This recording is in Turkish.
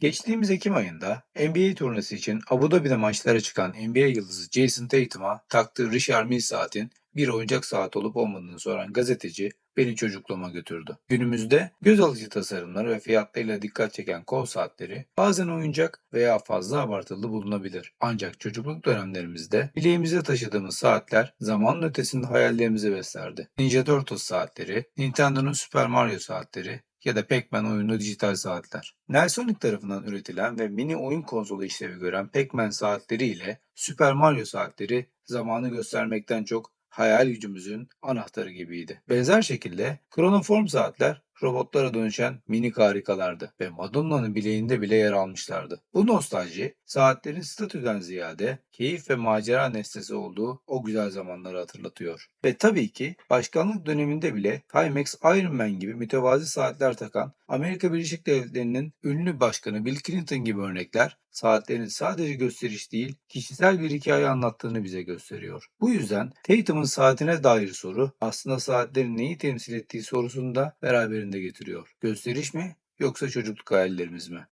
Geçtiğimiz Ekim ayında NBA turnesi için Abu Dhabi'de maçlara çıkan NBA yıldızı Jason Tatum'a taktığı Richard Mille saatin bir oyuncak saat olup olmadığını soran gazeteci beni çocukluğuma götürdü. Günümüzde göz alıcı tasarımları ve fiyatlarıyla dikkat çeken kol saatleri bazen oyuncak veya fazla abartılı bulunabilir. Ancak çocukluk dönemlerimizde bileğimize taşıdığımız saatler zamanın ötesinde hayallerimizi beslerdi. Ninja Turtles saatleri, Nintendo'nun Super Mario saatleri ya da Pac-Man oyunlu dijital saatler. Nelsonic tarafından üretilen ve mini oyun konsolu işlevi gören Pac-Man saatleri ile Super Mario saatleri zamanı göstermekten çok hayal gücümüzün anahtarı gibiydi. Benzer şekilde kronoform saatler robotlara dönüşen minik harikalardı ve Madonna'nın bileğinde bile yer almışlardı. Bu nostalji saatlerin statüden ziyade keyif ve macera nesnesi olduğu o güzel zamanları hatırlatıyor. Ve tabii ki başkanlık döneminde bile Timex Iron Man gibi mütevazi saatler takan Amerika Birleşik Devletleri'nin ünlü başkanı Bill Clinton gibi örnekler saatlerin sadece gösteriş değil kişisel bir hikaye anlattığını bize gösteriyor. Bu yüzden Tatum'un saatine dair soru aslında saatlerin neyi temsil ettiği sorusunu da beraberinde getiriyor. Gösteriş mi yoksa çocukluk hayallerimiz mi?